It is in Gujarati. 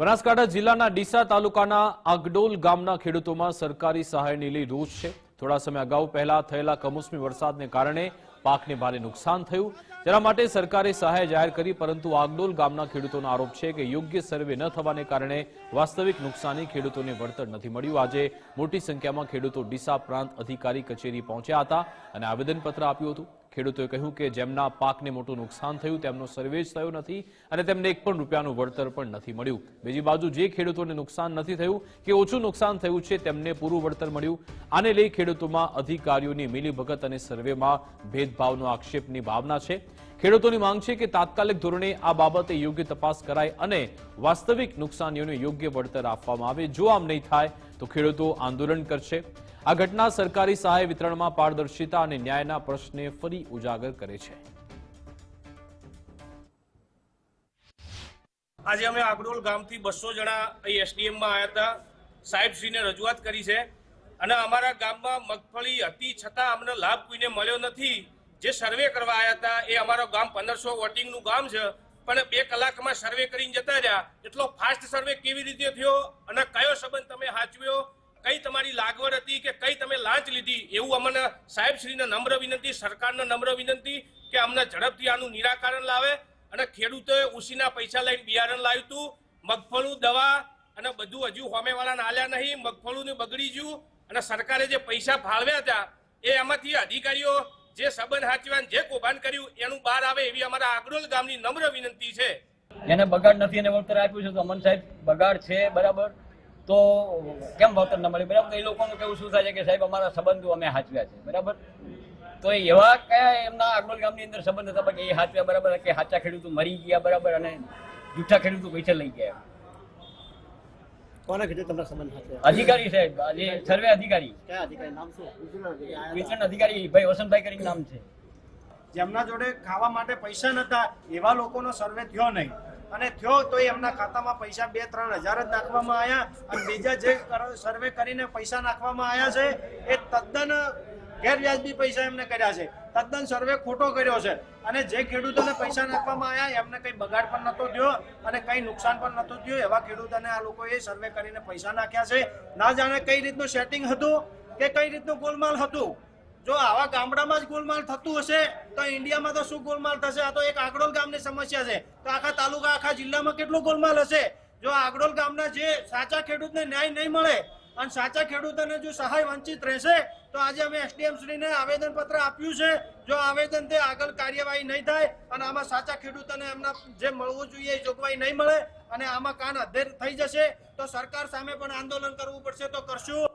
બનાસકાંઠા જિલ્લાના ડીસા તાલુકાના આગડોલ ગામના ખેડૂતોમાં સરકારી સહાયની લઈ રોષ છે. થોડા સમય અગાઉ પહેલા થયેલા કમોસમી વરસાદને કારણે પાકને ભારે નુકસાન થયું. તેના માટે સરકારે સહાય જાહેર કરી, પરંતુ આગડોલ ગામના ખેડૂતોનો આરોપ છે કે યોગ્ય સર્વે ન થવાને કારણે વાસ્તવિક નુકસાની ખેડૂતોને વળતર નથી મળ્યું. આજે મોટી સંખ્યામાં ખેડૂતો ડીસા પ્રાંત અધિકારી કચેરી પહોંચ્યા હતા અને આવેદનપત્ર આપ્યું હતું. ખેડૂતોએ કહ્યું કે જેમના પાકને મોટું નુકસાન થયું, તેમનો સર્વે જ થયો નથી અને તેમને એક પણ રૂપિયાનું વળતર પણ નથી મળ્યું. બીજી બાજુ જે ખેડૂતોને નુકસાન નથી થયું, કે ઓછું નુકસાન થયું છે, તેમને પૂરું વળતર મળ્યું. આને લઈ ખેડૂતોમાં અધિકારીઓની મિલીભગત અને સર્વેમાં ભેદભાવનો આક્ષેપની ભાવના છે. ખેડૂતોની માંગ છે કે તાત્કાલિક ધોરણે આ બાબતે યોગ્ય તપાસ કરાય અને વાસ્તવિક નુકસાનીઓને યોગ્ય વળતર આપવામાં આવે. જો આમ નહીં થાય તો ખેડૂતો આંદોલન કરશે. આ ઘટના સરકારી સહાય વિતરણમાં પારદર્શિતા અને ન્યાયના પ્રશ્ને ફરી ઉજાગર કરે છે. આજે અમે આગડોલ ગામથી બસો જણા અહીં એસડીએમમાં આવ્યા હતા. સાહેબશ્રીને રજૂઆત કરી છે. અને અમારા ગામમાં મગફળી હતી છતાં અમને લાભ કોઈને મળ્યો નથી. જે સર્વે કરવા આવ્યા હતા, એ અમારો ગામ પંદરસો વોટિંગનું ગામ છે. પણ બે કલાકમાં સર્વે કરીને જતા રહ્યા. એટલો ફાસ્ટ સર્વે કેવી રીતે થયો અને કયો સંબંધ તમે સાચવ્યો? કઈ તમારી લાગવડ હતી કે કઈ તમે લાંચ લીધી? એવું અમને સાહેબશ્રીને નમ્ર વિનંતી, સરકારને નમ્ર વિનંતી કે અમને ઝડપથી આનું નિરાકરણ લાવે અને ખેડૂતોએ ઉસીના પૈસા લઈને બિયારણ લાવ્યું હતું. મગફળું દવા અને બધું હજુ હોમેવાળાને આલ્યા નહીં. મગફળું બગડી ગયું અને સરકારે જે પૈસા ફાળવ્યા હતા, એ એમાંથી અધિકારીઓ જે સંબંધ હાચવાન જે કૌભાંડ કર્યું, એનું બહાર આવે એવી અમારા આગરોલ ગામની નમ્ર વિનંતી છે. એને બગાડ નથી એને વળતર આપ્યું છે. તો અમન સાહેબ, બગાડ છે, બરાબર? તો કેમ વળતર ન મળે? બરાબર, એ લોકોનું કેવું શું થાય છે કે સાહેબ, અમારા સંબંધો અમે હાચવ્યા છે, બરાબર? તો એવા કયા એમના આગળ ગામની અંદર સંબંધ હતા? કે એ હાચવ્યા બરાબર, કે હાચા ખેડૂતો મરી ગયા, બરાબર? અને જૂઠા ખેડૂતો પૈસા લઈ ગયા. કોને કીધું તમને સંબંધ સાથે અધિકારી સાહેબ આજે સર્વે અધિકારી. કયા અધિકારી? નામ શું? વિતરણ અધિકારી ભાઈ વસંતભાઈ કરીને નામ છે. જેમના જોડે ખાવા માટે પૈસા નતા એવા લોકોનો સર્વે થયો નહીં. અને થયો તો એમના ખાતામાં પૈસા બે ત્રણ હજાર જ નાખવામાં આવ્યા અને બીજા જે સર્વે કરીને પૈસા નાખવામાં આવ્યા છે એ તદ્દન ગેરવ્યાજબી પૈસા એમને કર્યા છે. તદ્દન સર્વે ખોટો કર્યો છે. અને જે ખેડૂતોને પૈસા નાખવામાં આવ્યા, એમને કંઈ બગાડ પણ નહોતો થયો અને કંઈ નુકસાન પણ નહોતું થયું. એવા ખેડૂતોને આ લોકોએ સર્વે કરીને પૈસા નાખ્યા છે. ના જાણે કઈ રીતનું સેટિંગ હતું કે કઈ રીતનું ગોલમાલ હતું? જો આવા ગામડામાં જ ગોલમાલ થતું હશે, તો ઇન્ડિયામાં તો શું ગોલમાલ થશે? આ તો એક આગડોલ ગામની સમસ્યા છે. તો આખા તાલુકા, આખા જિલ્લામાં કેટલું ગોલમાલ હશે? જો આગડોલ ગામના જે સાચા ખેડૂતને ન્યાય નહીં મળે અને સાચા ખેડૂતોને જો સહાય વંચિત રહેશે, તો આજે અમે એસડીએમ શ્રીને આવેદનપત્ર આપ્યું છે. જો આવેદન તે આગળ કાર્યવાહી નહીં થાય અને આમાં સાચા ખેડૂતોને એમના જે મળવું જોઈએ એ જોગવાઈ નહીં મળે અને આમાં કાન અધેર થઈ જશે, તો સરકાર સામે પણ આંદોલન કરવું પડશે, તો કરશું.